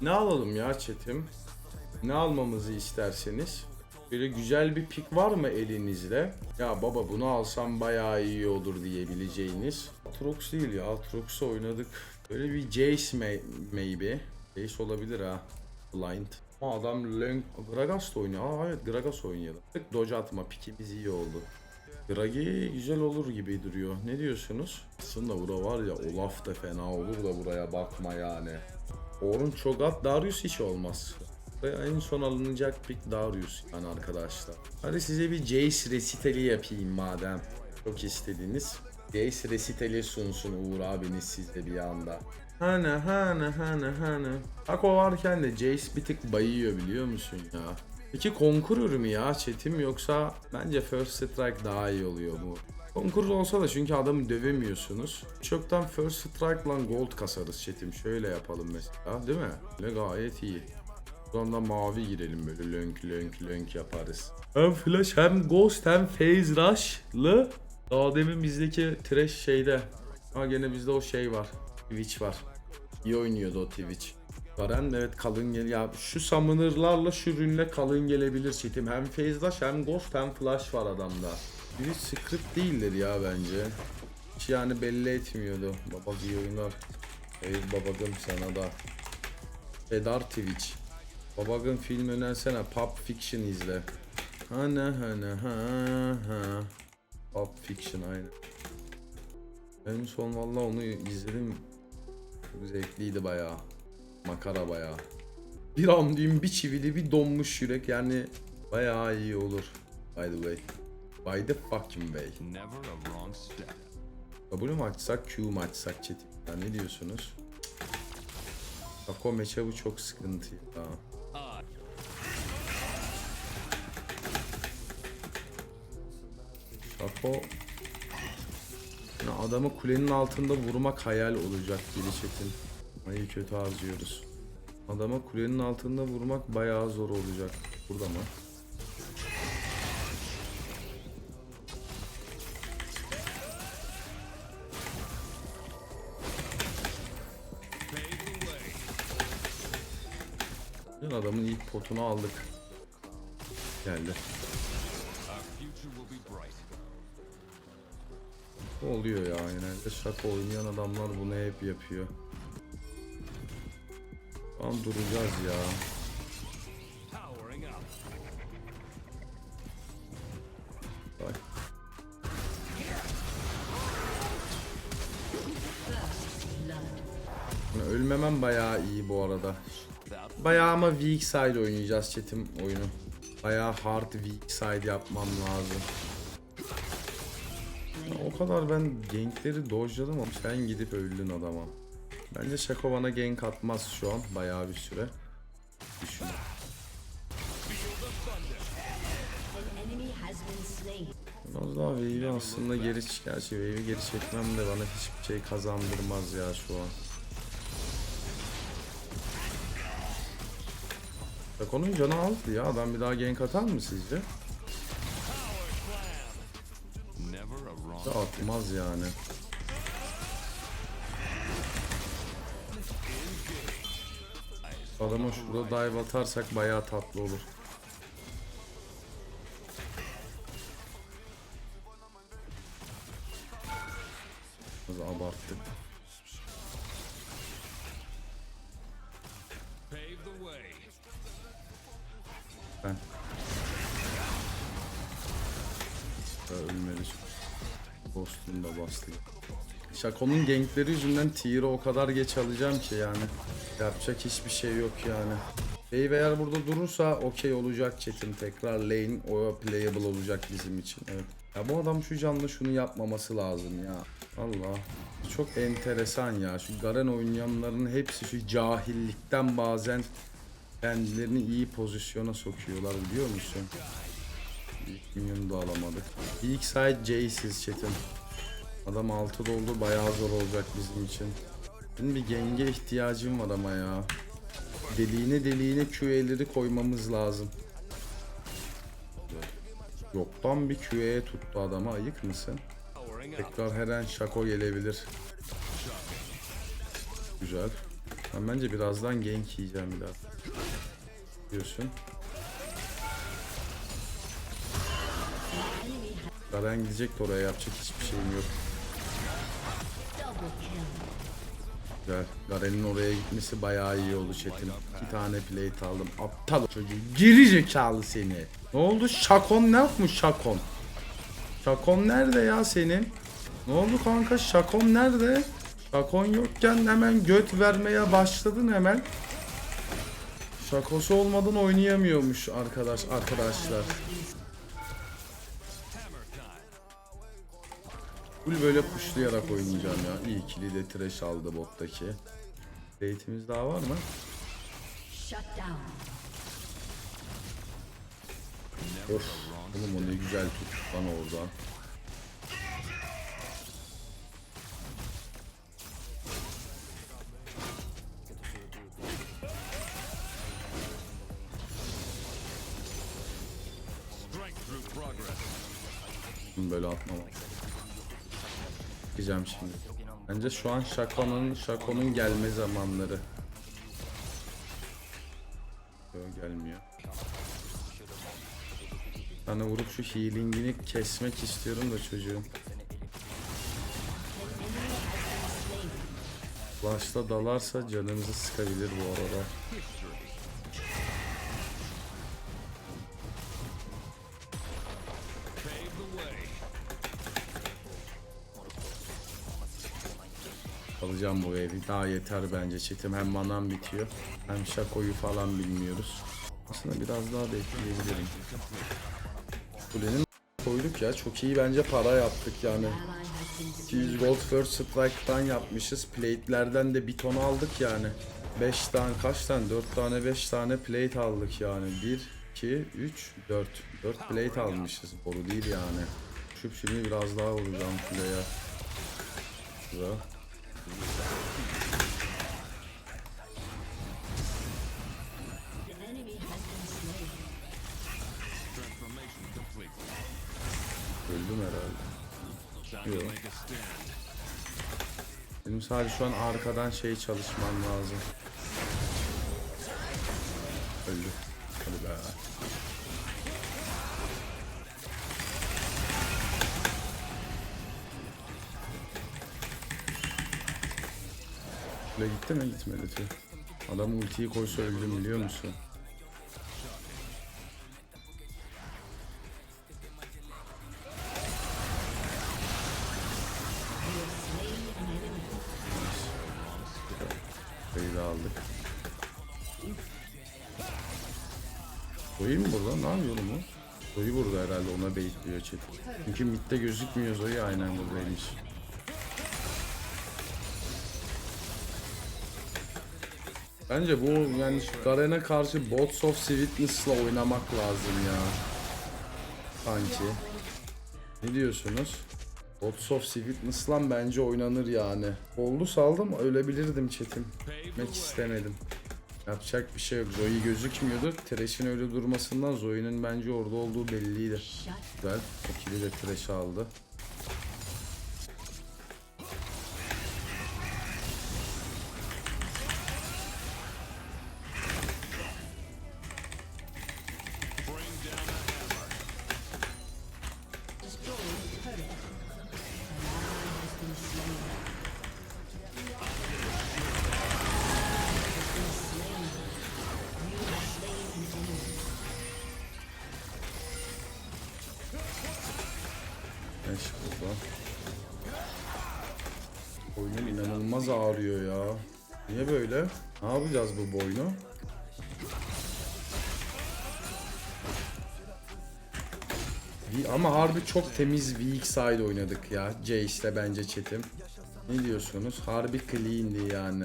Ne alalım ya chatim? Ne almamızı isterseniz? Böyle güzel bir pik var mı elinizde? Ya baba bunu alsam bayağı iyi olur diyebileceğiniz. Atrox değil ya. Atrox'u oynadık. Böyle bir Jace may- maybe. Jace olabilir ha. Blind. Ama adam Lönk... Gragas da oynuyor. Aa evet Gragas oynayalım. Tık dodge atma pikimiz iyi oldu. Gragi güzel olur gibi duruyor. Ne diyorsunuz? Aslında bura var ya Olaf da fena olur da buraya bakma yani. Orun Çogat Darius hiç olmaz. Ve en son alınacak pick Darius yani arkadaşlar. Hadi size bir Jace resitali yapayım madem. Çok istediniz. Jace resitali sunsun Uğur abiniz sizde bir anda. Hane hane hane hane. Ako varken de Jace bir tık bayıyor biliyor musun ya? Peki Conqueror mu ya chatim yoksa bence First Strike daha iyi oluyor bu. Conqueror olsa da çünkü adamı dövemiyorsunuz. Çoktan First Strike'la gold kasarız chatim. Şöyle yapalım mesela değil mi? Böyle gayet iyi. Buradan da mavi girelim böyle lönk lönk lönk yaparız. Hem flash hem ghost hem phase rush'lı. Daha demin bizdeki trash şeyde. Ha gene bizde o şey var. Twitch var. İyi oynuyordu o Twitch. Garen evet kalın gel ya şu summoner'larla şu rünle kalın gelebilir çetim. Hem phase rush hem ghost hem flash var adamda. Biri script değildir ya bence. Hiç yani belli etmiyordu. Baba iyi oyunlar. Ey babagım sana da. Edar Twitch. Babagın film önersene Pulp Fiction izle. Hana hana ha ha. Pulp Fiction aynen. En son valla onu izledim. Çok zevkliydi bayağı. Makara bayağı. Bir an diyeyim bir çivili bir donmuş yürek yani bayağı iyi olur. By the way. By the fucking way. Never a wrong step. W mu açsak Q mu açsak chat? Ya ne diyorsunuz? Kako bu çok sıkıntı ya. Kako ya adamı kulenin altında vurmak hayal olacak gibi chat'in. Ayı kötü harcıyoruz. Adama kulenin altında vurmak bayağı zor olacak. Burada mı? Potunu aldık. Geldi. Oluyor ya genelde şaka oynayan adamlar bunu hep yapıyor. An duracağız ya. Bak. Ölmemem bayağı iyi bu arada. Bayağı ama weak side oynayacağız chatim oyunu. Bayağı hard weak side yapmam lazım. O kadar ben gankleri dojladım ama sen gidip öldün adama. Bence Şako bana gank atmaz şu an bayağı bir süre. Düşün. Biraz daha wave'i aslında geri. Gerçi wave'i geri çekmem de bana hiçbir şey kazandırmaz ya şu an. Şako'nun canı aldı ya. Adam bir daha gank atar mı sizce? atmaz yani. Adama şurada dive atarsak bayağı tatlı olur. Biraz abarttık. Şako'nun gankleri yüzünden tier'ı o kadar geç alacağım ki yani. Yapacak hiçbir şey yok yani. Wave eğer burada durursa okey olacak chatim tekrar lane o playable olacak bizim için. Evet. Ya bu adam şu canlı şunu yapmaması lazım ya. Allah. Çok enteresan ya. Şu Garen oynayanların hepsi şu cahillikten bazen kendilerini iyi pozisyona sokuyorlar biliyor musun? İlk minyon da alamadık. İlk side Jace'iz chatim. Adam altı doldu bayağı zor olacak bizim için. Benim bir genge ihtiyacım var ama ya. Deliğine deliğine QE'leri koymamız lazım. Yoktan bir QE tuttu adama ayık mısın? Tekrar her an şako gelebilir. Güzel. Ben bence birazdan gank yiyeceğim bir daha. Diyorsun. Garen gidecek de oraya yapacak hiçbir şeyim yok. Güzel. Garen'in oraya gitmesi bayağı iyi oldu Çetin. İki tane plate aldım. Aptal çocuğu. Geri zekalı seni. Ne oldu? Şakon ne yapmış Şakon? Şakon nerede ya senin? Ne oldu kanka? Şakon nerede? Şakon yokken hemen göt vermeye başladın hemen. Şakosu olmadan oynayamıyormuş arkadaş arkadaşlar. Full böyle puşlayarak oynayacağım ya. İyi ikili de trash aldı bottaki. Plate'imiz daha var mı? Of. Oğlum o ne güzel tuttu lan orada. Strength through progress. Bunu böyle atmam. Gideceğim şimdi. Bence şu an Şako'nun Şako'nun gelme zamanları. Yok gelmiyor. Sana vurup şu healing'ini kesmek istiyorum da çocuğum. Başta dalarsa canımızı sıkabilir bu arada. Alacağım bu evi. Daha yeter bence çetim. Hem manam bitiyor. Hem şakoyu falan bilmiyoruz. Aslında biraz daha bekleyebilirim. Kulenin koyduk ya. Çok iyi bence para yaptık yani. Ally has been 200 gold first strike'tan yapmışız. Plate'lerden de bir ton aldık yani. 5 tane kaç tane? 4 tane 5 tane plate aldık yani. 1, 2, 3, 4. 4 plate almışız. Boru değil yani. Şu şimdi biraz daha vuracağım kuleye. Şurada. Öldüm herhalde. Time Yo. to make a stand. Benim sadece şu an arkadan şey çalışmam lazım. Öldü. Gitti mi? Gitmedi tüh. Adam ultiyi koysa öldüm biliyor musun? Kuleyi de aldık. Zoe mi burada? Ne yapıyor oğlum? Zoe burada herhalde ona baitliyor chat. Çünkü midde gözükmüyor Zoe aynen buradaymış. Bence bu yani Garen'e karşı Bots of Sweetness'la oynamak lazım ya. Sanki. Ne diyorsunuz? Bots of Sweetness'la bence oynanır yani. Oldu saldım ölebilirdim Gitmek way. istemedim. Yapacak bir şey yok. Zoe gözükmüyordu. Thresh'in öyle durmasından Zoe'nin bence orada olduğu belliydi. Güzel. Okili de Thresh aldı. Thresh burada. Boynum inanılmaz ağrıyor ya. Niye böyle? Ne yapacağız bu boynu? Ama harbi çok temiz weak side oynadık ya. Jace'le bence chatim. Ne diyorsunuz? Harbi clean'di yani.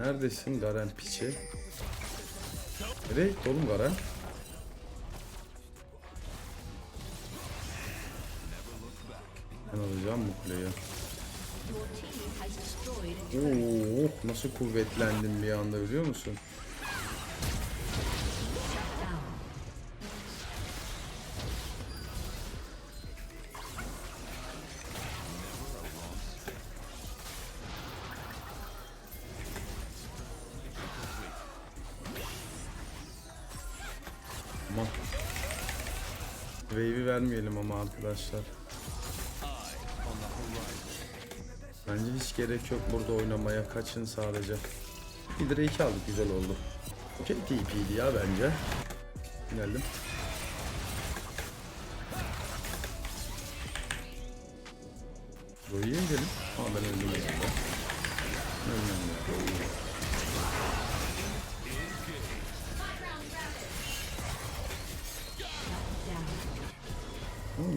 Neredesin Garen piçi? Nereye gitti oğlum Garen? Ben alacağım bu kuleyi. Oo, nasıl kuvvetlendim bir anda biliyor musun? Aman. Wave'i vermeyelim ama arkadaşlar. Bence hiç gerek yok burada oynamaya. Kaçın sadece. Bir lira iki aldık güzel oldu. Okey TP'di ya bence. Geldim. Zoe'ye gidelim. Aa ben öldüm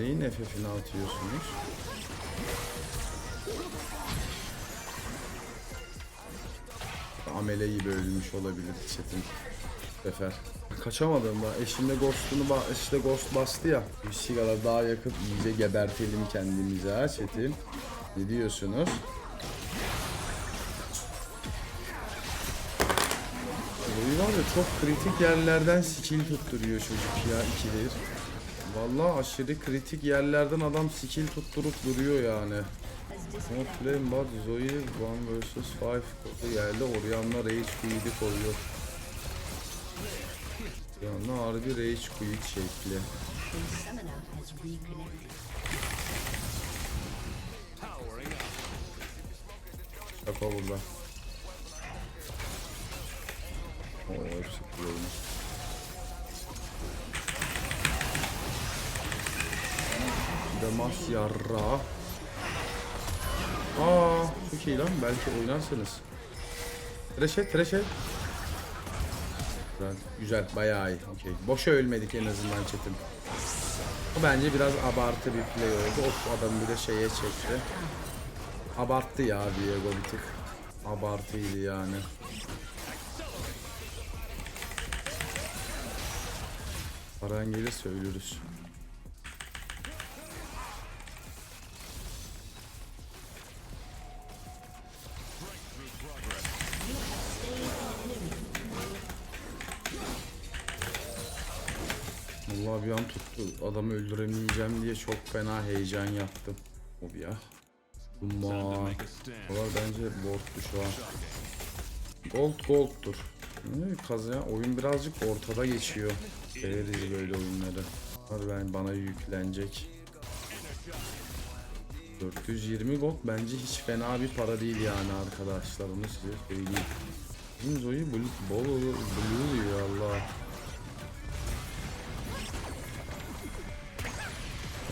neyin FF'ini atıyorsunuz? Amele gibi olabilir Çetin. Sefer. Kaçamadım da eşimde ghost'unu eşimde ghost bastı ya. Bir sigara daha yakıp iyice gebertelim kendimize ha Çetin. Ne diyorsunuz? Boyu var ya çok kritik yerlerden skill tutturuyor çocuk ya ikidir. Vallahi aşırı kritik yerlerden adam skill tutturup duruyor yani. Not playing bot Zoe 1 vs 5 kodu geldi. Orianna Rage Quit'i koruyor. Orianna harbi Rage Quit şekli. Şaka burada. Oo hepsi kullanmış. Demas yarra. Aa çok iyi lan belki oynarsınız. Treşet treşet. Güzel, güzel bayağı iyi. Okey. Boşa ölmedik en azından Çetin. Bu bence biraz abartı bir play oldu. Of adam bir de şeye çekti. Abarttı ya Diego bir tık. Abartıydı yani. Paran gelirse ölürüz. Allah bir an tuttu. Adamı öldüremeyeceğim diye çok fena heyecan yaptım. O bir ya. Valla bence board'tu şu an. Gold gold'tur. Ne kazı oyun birazcık ortada geçiyor. Severiz böyle oyunları. Hadi ben bana yüklenecek. 420 gold bence hiç fena bir para değil yani arkadaşlar onu size söyleyeyim. Bizim Zoe blue, bol blue diyor Allah.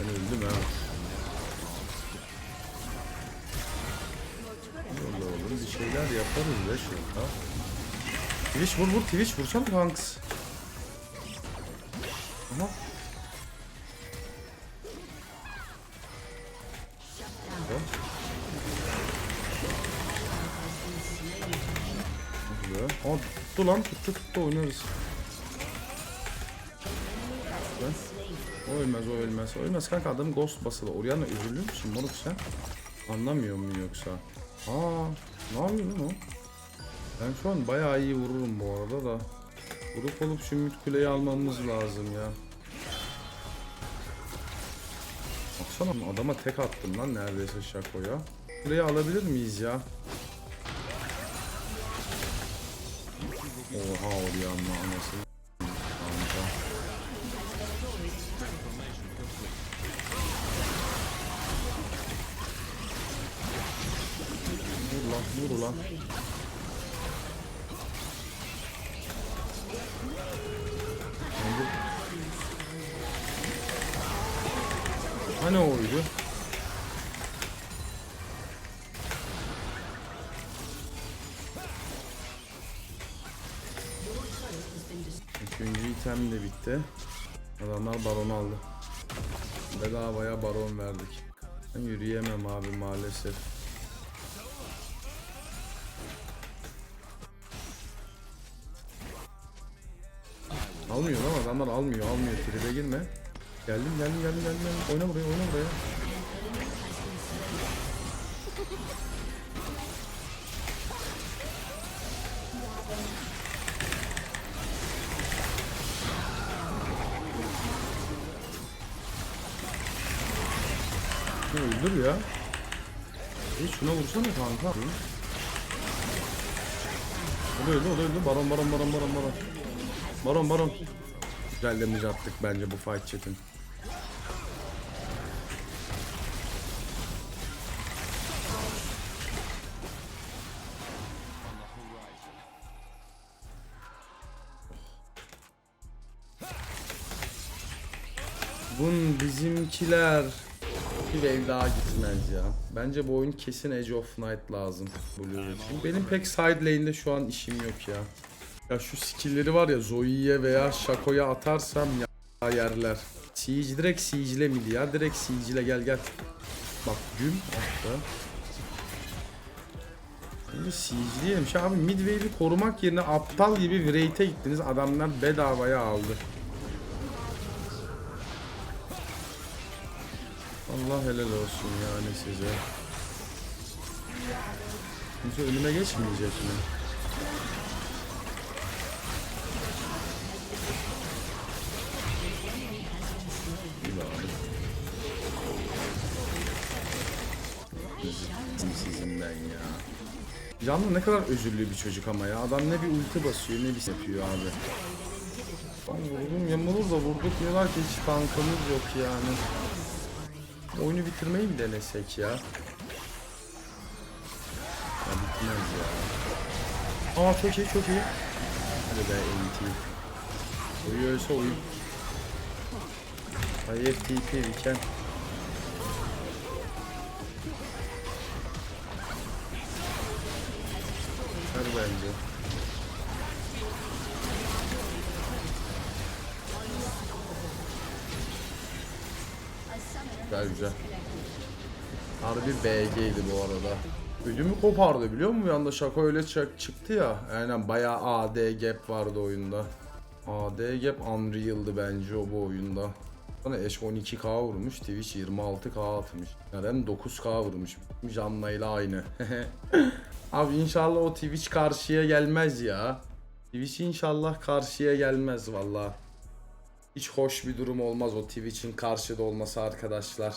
Öldüm ha. Yolla oğlum bir şeyler yaparız be şurada. Twitch vur vur Twitch. Aha. Güzel. Güzel. Aa tuttu lan tuttu tuttu oynarız. Güzel. O ölmez o ölmez. O ölmez kanka adam ghost basılı. Oriana üzülür müsün moruk sen? Anlamıyor mu yoksa? Aa ne yapıyor lan o? Ben şu an bayağı iyi vururum bu arada da. Vurup olup şu mid kuleyi almamız lazım ya. Baksana adama tek attım lan neredeyse şakoya. Kuleyi alabilir miyiz ya? Oha Orianna anasını. Vur lan vur lan. Bence- Hani oydu? Üçüncü item de bitti. Adamlar baron aldı. Bedavaya baron verdik. Ben yürüyemem abi maalesef. Almıyor lan adamlar almıyor almıyor tribe girme. Geldim geldim geldim geldim. Oyna buraya oyna buraya. Ya öldür ya. Hiç şuna vursana kanka. O da öldü o da öldü. Baron baron baron baron baron. Baron baron. Güzel damage attık bence bu fight chat'in. Bun bizimkiler bir wave daha gitmez ya. Bence bu oyun kesin Edge of Night lazım Blue. Benim pek side lane'de şu an işim yok ya. Ya şu skill'leri var ya Zoe'ye veya Shaco'ya atarsam ya yerler. Siege direkt Siege'le miydi ya? Direkt Siege'le gel gel. Bak güm attı. Şimdi Siege'liyim. Şu abi mid wave'i korumak yerine aptal gibi Wraith'e gittiniz. Adamlar bedavaya aldı. Allah helal olsun yani size. Kimse önüme geçmeyecek mi? Canlı ne kadar özürlü bir çocuk ama ya. Adam ne bir ulti basıyor ne bir şey yapıyor abi. Ben vurdum yamulur da vurduk diyorlar ki hiç tankımız yok yani. Oyunu bitirmeyi mi denesek ya? Ya bitmez ya. Aa çok iyi çok iyi. Hadi be NT. Uyuyorsa oyun. Hayır TP weekend. Her bence. Güzel güzel. Harbi BG'ydi bu arada. Ödümü kopardı biliyor musun? Bir anda şaka öyle çıktı ya. Aynen bayağı AD gap vardı oyunda. AD gap unreal'dı bence o bu oyunda. Bana Eş 12k vurmuş, Twitch 26k atmış. Neden 9k vurmuş. Canla ile aynı. Abi inşallah o Twitch karşıya gelmez ya. Twitch inşallah karşıya gelmez valla. Hiç hoş bir durum olmaz o Twitch'in karşıda olması arkadaşlar.